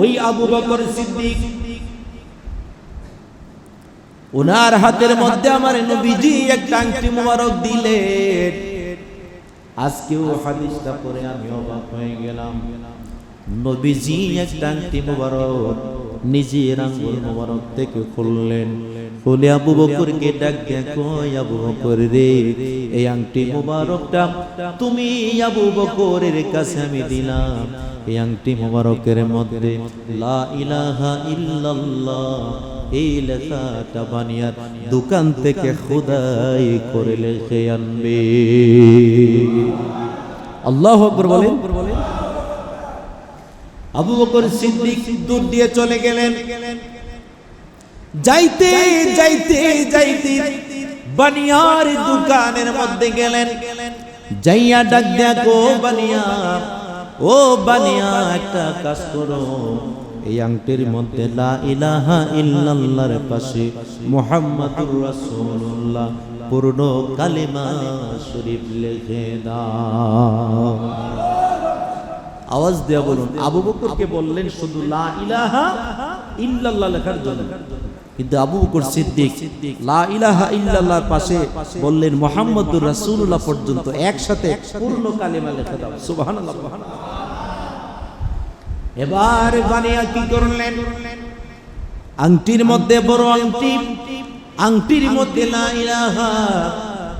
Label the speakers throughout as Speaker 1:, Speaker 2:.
Speaker 1: ওই আবু বকর সিদ্দিক। ওনার হাতের মধ্যে আমার নবীজি একটা আংটি মোবারক দিলেন। আজকেও হাদিসটা পরে আমি অবাক হয়ে গেলাম। নবীজি একটা আংটি মোবারক নিজের আঙ্গুল মোবারক থেকে খুললেন। খুলে আবু বকরকে ডাক দেখো, আবু বকর রে, এই আংটি মোবারকটা তুমি আবু বকরের কাছে আমি দিলাম। এই আংটি মোবারকের মধ্যে লা ইলাহা ইল্লাল্লাহ এই লেখাটা বানিয়ার দোকান থেকে খোদাই করে লেখে আনবে। আল্লাহ আকবর বলেন। আবু বকর সিদ্দিক দূর দিয়ে চলে গেলেন। যাইতে যাইতে যাইতে বানিয়ার দোকানের মধ্যে গেলেন। যাইয়া ডাক দেখো বানিয়া ও বানিয়া, একটা কাজ করো। এই আংটির মধ্যে লা ইলাহা ইল্লাল্লাহর পাশে মুহাম্মাদুর রাসূলুল্লাহ, পূর্ণ কালিমা শরীফ লিখে আওয়াজ দেয়া বলুন, আবু বকরকে বললেন, শুধু লা ইলাহা ইল্লাল্লাহ লেখার জন্য। কিন্তু আবু বকর সিদ্দিক লা ইলাহা ইল্লাল্লাহর পাশে বললেন, মুহাম্মদুর রাসূলুল্লাহ পর্যন্ত একসাথে পূর্ণ কালিমা লেখা দাও। সুবহানাল্লাহ। এবার বানিয়া কি করলেন? আংটির মধ্যে বড় আংটি, আংটির মধ্যে লা ইলাহা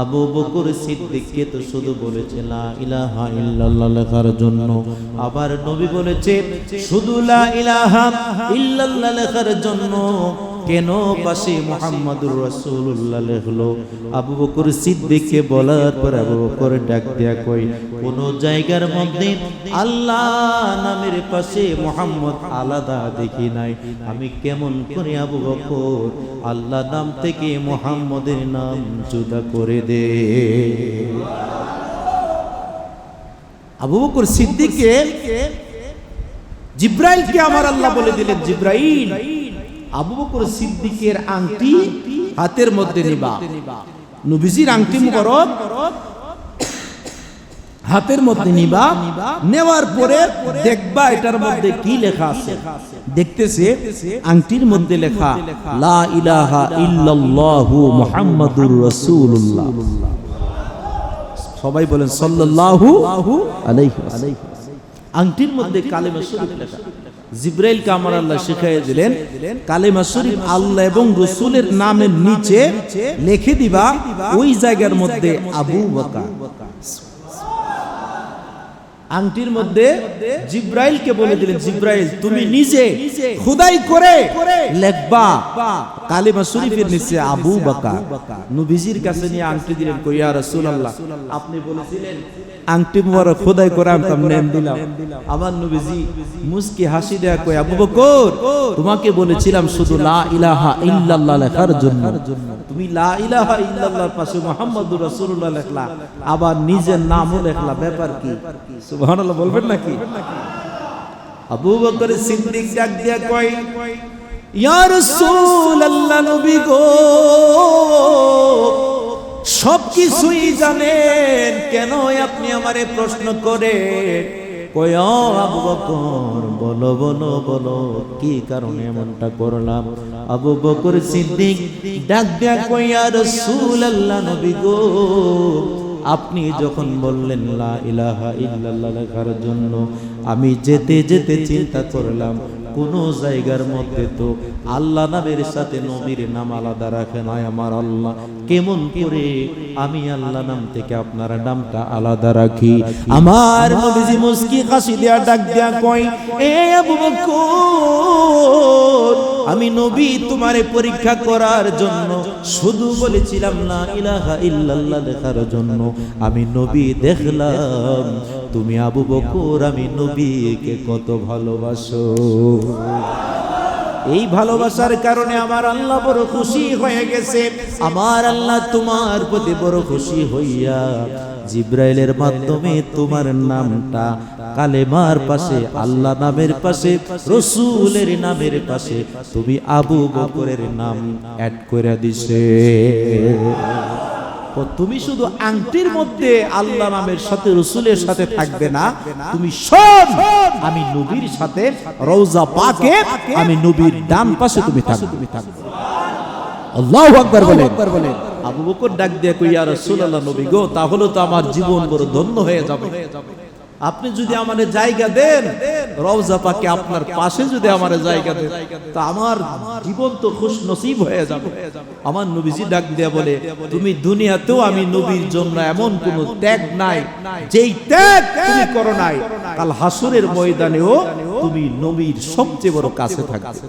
Speaker 1: আবু বকর সিদ্দিককে তো শুধু বলেছে, লা ইলাহা ইল্লাল্লাহ লেখার জন্য। আবার নবী বলেছেন শুধু লা ইলাহা ইল্লাল্লাহ লেখার জন্য। কেন পাশে মোহাম্মদুর রাসূলুল্লাহ লেখলো? আবু বকর সিদ্দিককে বলার পর আবু বকর ডাক দেয়া কই কোন জায়গার মধ্যে আল্লাহ নামের পাশে মোহাম্মদ আলাদা দেখি নাই। আমি কেমন করে আবু বকর আল্লাহ নাম থেকে মোহাম্মদের নাম জুদা করে দে? আবু বকর সিদ্দিককে জিব্রাইলকে আমার আল্লাহ বলে দিলেন, জিব্রাইল আবু বকর সিদ্দিকের আংটি হাতের মধ্যে নিবা। নবীজির আংটি মুবারক হাতের মধ্যে নিবা। নেওয়ার পরে দেখবা এটার মধ্যে কি লেখা আছে। দেখতেছে আংটির মধ্যে লেখা লা ইলাহা ইল্লাল্লাহু মুহাম্মাদুর রাসূলুল্লাহ। সবাই বলেন সাল্লাল্লাহু আলাইহি আলাইহি আংটির মধ্যে কালেমা শরীফ লেখা। জিব্রাইল আমার আল্লাহ শিখাই দিলেন কালেমা শরীফ আল্লাহ এবং রসুলের নামের নিচে লিখে দিবা ওই জায়গার মধ্যে আবু বকর। আংটির মধ্যে জিব্রাইলকে বলে দিলেন জিব্রাইল তুমি নিজে খুদাই করে লেখবা কালিমা শরীফের নিচে আবু বকর। নবীজির কাছে নিয়ে আংটি দিলেন কই ইয়া রাসূলুল্লাহ? আপনি বলেছিলেন আংটি মুবারক খোদাই করে আমি তার নেম দিলাম আমার নবীজি মুস্কি হাসি দেয়া কই আবু বকর তোমাকে বলেছিলাম শুধু লা ইলাহা ইল্লাল্লাহ লেখার জন্য। তুমি লা ইলাহা ইল্লাল্লাহর পাশে মুহাম্মাদুর রাসূলুল্লাহ লেখলা। আবার নিজের নামও লেখলা। ব্যাপার কি? সুবহানাল্লাহ, বলবেন নাকি? আবু বকর সিদ্দিক ডাক দিয়া কই ইয়া রাসূলুল্লাহ নবী গো, সব কিছুই জানেন, কেন আপনি আমারে প্রশ্ন করে কয় আবু বকর, বলো বলো বলো, কি কারণে এমনটা করলাম? আবু বকর সিদ্দিক ডাক দেয়া কই ইয়া রাসূলুল্লাহ নবী গো আপনি যখন বললেন লা ইলাহা ইল্লাল্লাহ লেখার জন্য আমি যেতে যেতে চিন্তা করলাম কোন জায়গার মধ্যে তো আল্লাহ নামের সাথে নবীর নাম আলাদা রাখে নাই আমার আল্লাহ। কেমন করে আমি আল্লাহ নাম থেকে আপনার নামটা আলাদা রাখি। আমার নবীজি মুস্কি হাসি দেয়া ডাক দেয়া কয় এ আবু বকর আমি নবী তোমারে পরীক্ষা করার জন্য শুধু বলেছিলাম না ইলাহা ইল্লাল্লাহ দেখার জন্য। আমি নবী দেখলাম, তুমি আবু বকর, আমি নবীকে কত ভালোবাসো। এই ভালোবাসার কারণে আমার আল্লাহ বড় খুশি হয়ে গেছে। আমার আল্লাহ তোমার প্রতি বড় খুশি হইয়া জিব্রাইলের মাধ্যমে তোমার নামটা কালেমার পাশে, আল্লাহ নামের পাশে, রসুলের নামের পাশে তুমি আবু বকরের নাম অ্যাড করে দিছে। ও তুমি শুধু আংটির মধ্যে আল্লাহ নামের সাথে রসুলের সাথে থাকবে না। তুমি সব আমি নবীর সাথে রৌজা পাকে আমি নবীর ডান পাশে তুমি থাকবে। তুমি থাকবে আল্লাহু আকবার আবু বকর ডাক দিয়ে কই ইয়া রাসূলুল্লাহ নবী গো তাহলে তো আমার জীবন বড় ধন্য হয়ে যাবে। আপনি যদি আমাদের জায়গা দেন, রওজা পাকে আপনার পাশে যদি আমার জায়গা দেন, তা আমার জীবন তো খুশ নসিব হয়ে যাবে। আমার নবীজি ডাক দিয়া বলে, তুমি দুনিয়াতেও আমি নবীর জন্য এমন কোন ত্যাগ নাই, যেই ত্যাগ তুমি করো নাই। কাল হাসুরের ময়দানেও তুমি নবীর সবচেয়ে বড় কাছে থাকবে।